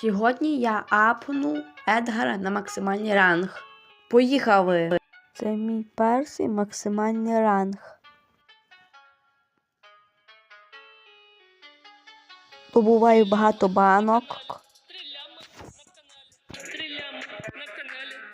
Сьогодні я апну Едгара на максимальний ранг. Поїхали! Це мій перший максимальний ранг. Побуваю багато банок. Стреляма на канале. на видели,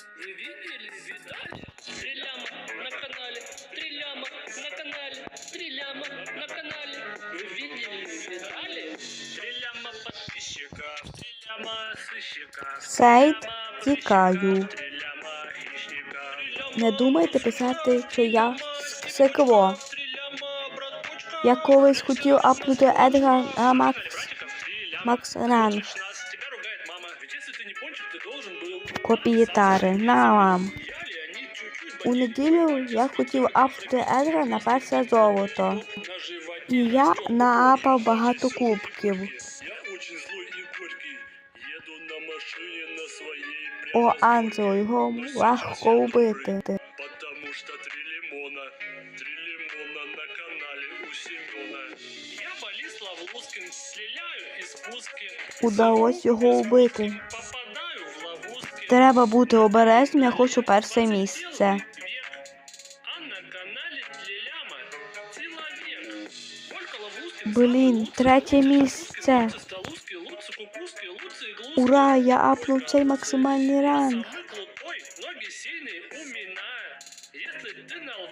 Стреляма сыщиков. Сейд, Стреляма тікаю. прыщиков, Стреляма хищников. Не думайте писати, що я секво. Стреляма браточка. Я колись хотів апнути Едгара на макс, Стреляма. макс ранг. 16. Тебя ругает мама. Ведь если ты не пончик, ты должен был. Копії тари. На вам. Я Леонид чуть-чуть У неділю я хотів апнути Едгара на перше золото. на животе. І я наапав багато кубків. О, Анджело, його легко вбити. Потому что три лимона, три лимона на канале у Семена. Я Борис Лавлускин, стреляю из пуски. Удалось його ловушки. Треба бути обережним, я хочу перше місце. Блін, третє місце. Ура, я оплатил максимальный ранг.